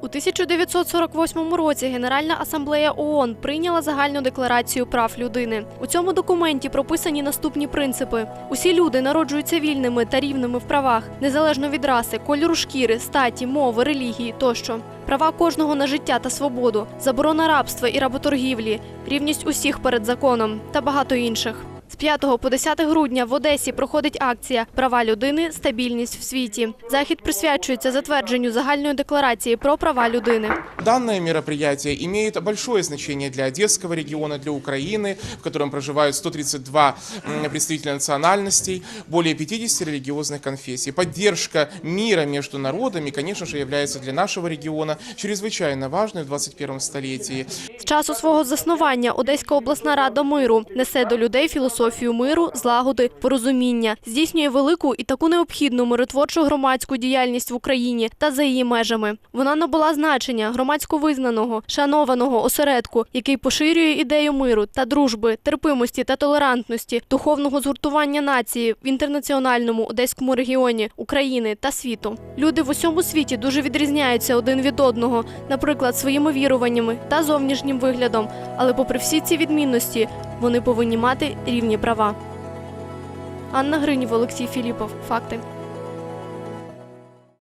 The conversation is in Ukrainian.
У 1948 році Генеральна асамблея ООН прийняла загальну декларацію прав людини. У цьому документі прописані наступні принципи: усі люди народжуються вільними та рівними в правах, незалежно від раси, кольору шкіри, статі, мови, релігії тощо. Права кожного на життя та свободу, заборона рабства і работоргівлі, рівність усіх перед законом та багато інших. З 5 по 10 грудня в Одесі проходить акція Права людини, стабільність в світі. Захід присвячується затвердженню загальної декларації про права людини. Данное мероприятие имеет большое значение для Одесского региона, для Украины, в котором проживают 132 м, представителя национальностей, более 50 религиозных конфессий. Поддержка мира между народами, конечно же, является для нашего региона чрезвычайно важной в 21 столетии. З часу свого заснування Одеська обласна рада миру несе до людей філософію миру, злагоди, порозуміння, здійснює велику і таку необхідну миротворчу громадську діяльність в Україні та за її межами. Вона набула значення громадсько визнаного, шанованого осередку, який поширює ідею миру та дружби, терпимості та толерантності, духовного згуртування нації в інтернаціональному одеському регіоні України та світу. Люди в усьому світі дуже відрізняються один від одного, наприклад, своїми віруваннями та зовнішнім виглядом. Але попри всі ці відмінності, вони повинні мати рівні права. Анна Гринів, Олексій Філіпов. Факти.